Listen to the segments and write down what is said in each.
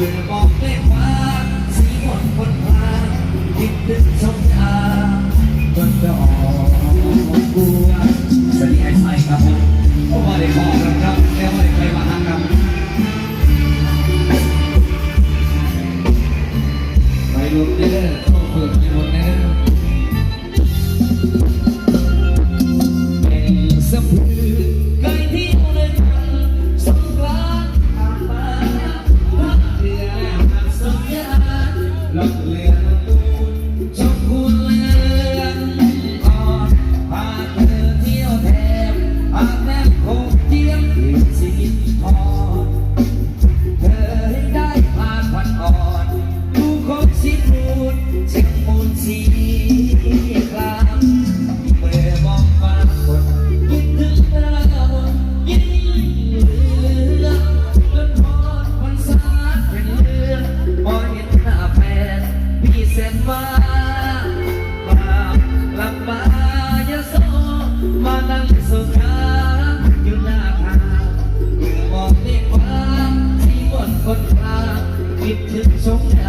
เบื่อบอกเมฆฟ้าสีหมดคนพาคิดถึง ถึงสง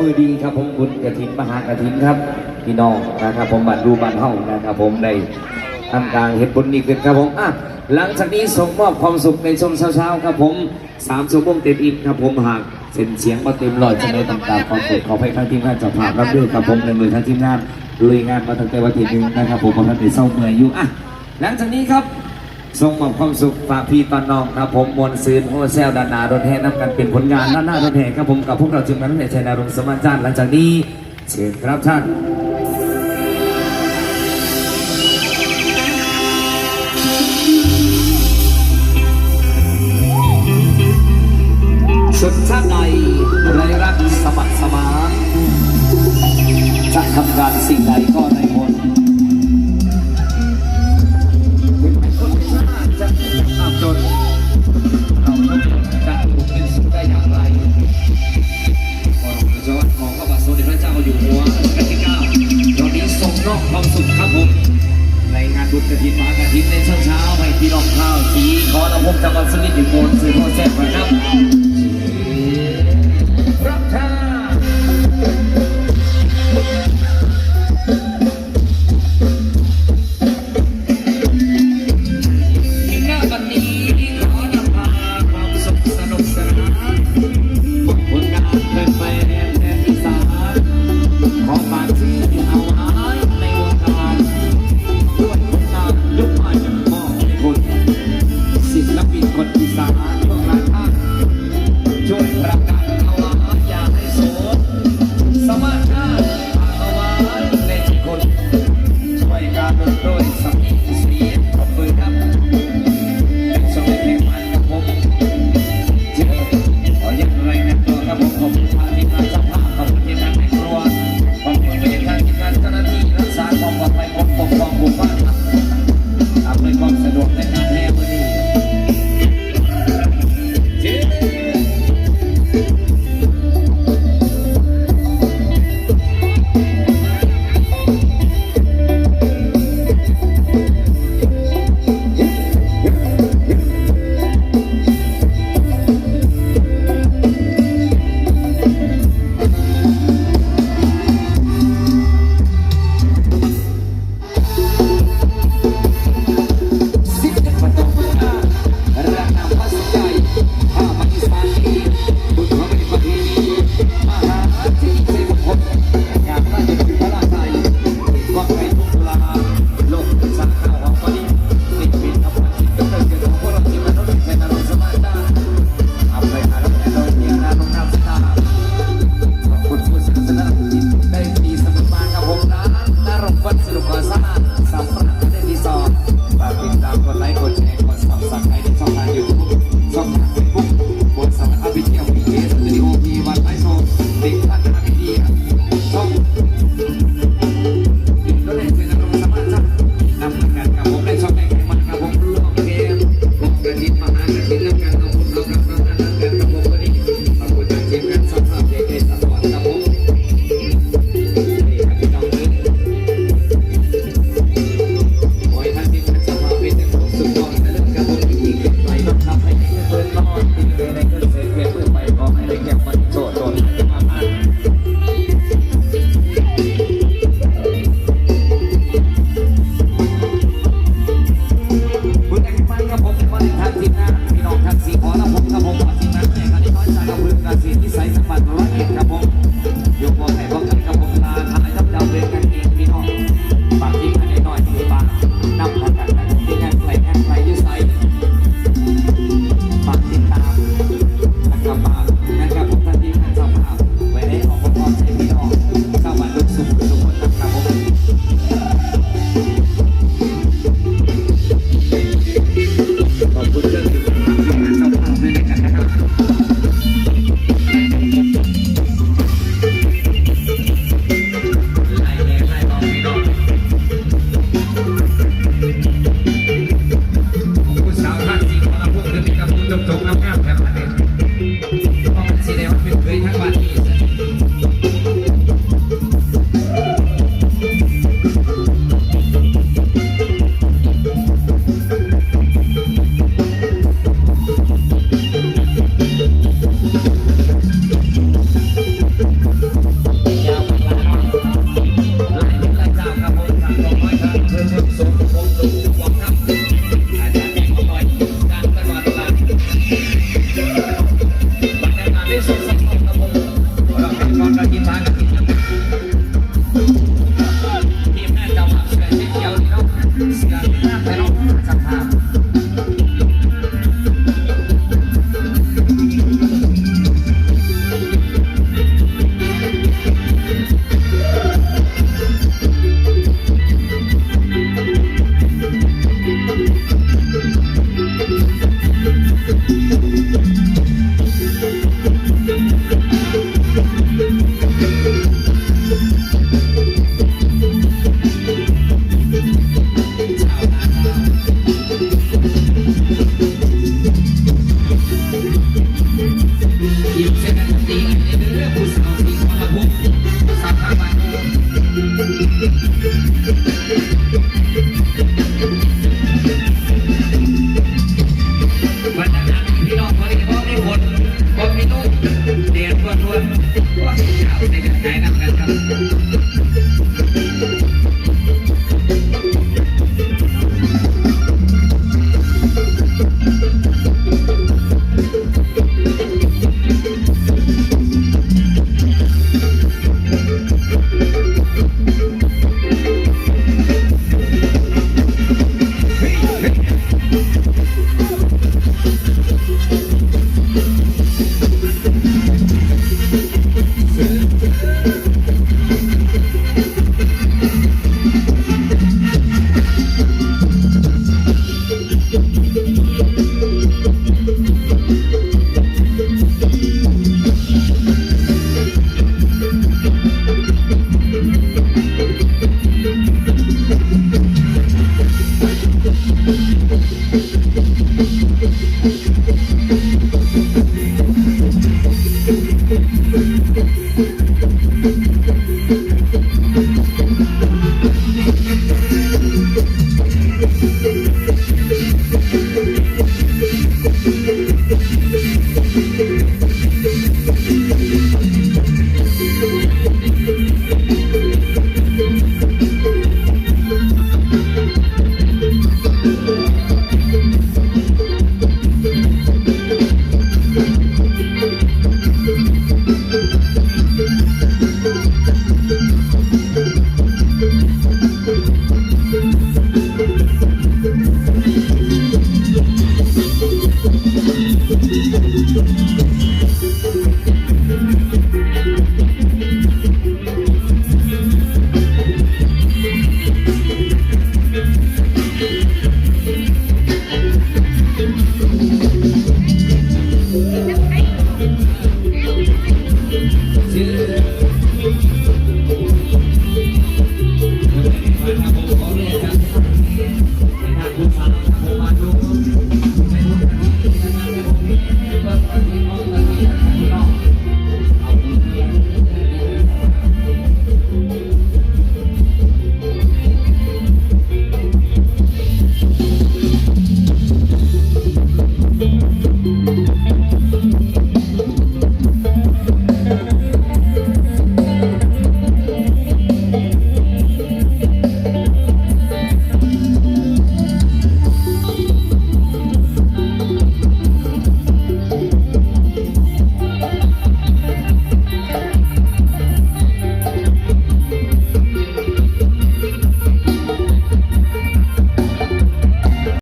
มือดีครับผมบุญกระถินมหากระถินครับพี่น้องนะครับผมบัตรดูบัตรเฮานะครับผมได้ทำการเห็นบุญนี้ขึ้นครับผมอะหลังจากนี้ส่งมอบความสุขในช่วงเช้าๆครับผมสามชั่วโมงเต็มอิ่มครับผมหากเส้นเสียงมาเต็มร้อยจะได้ต่างๆความสุขขอให้ทั้งทีมงานจับภาพรับด้วยครับผมในมือทั้งทีมงานลุยงานมาตั้งแต่วันที่หนึ่งนะครับผมมาตั้งแต่เศร้าเมื่อยอยู่อะหลังจากนี้ครับ ส่งมอบความสุขฝากพี่ตอนน้องครับผมมวลซืนโฮเซลดานารถแห่นำกันเป็นผลงานด้านหน้ารถแห่ครับผมกับพวกเราจึงนั้นในชัยนารงสมานจันทร์หลังจากนี้เชิญครับท่านสุดท่านใดไรรักสมัครสมานจะทำการสิ่งใดก็ใน บุญกระถินมากระถินในเช้าเช้าๆให้พี่น้องข้าวสีขอระพบจังหวัดสุรินทร์อยู่บนสื่อโทรแจ้งนะครับ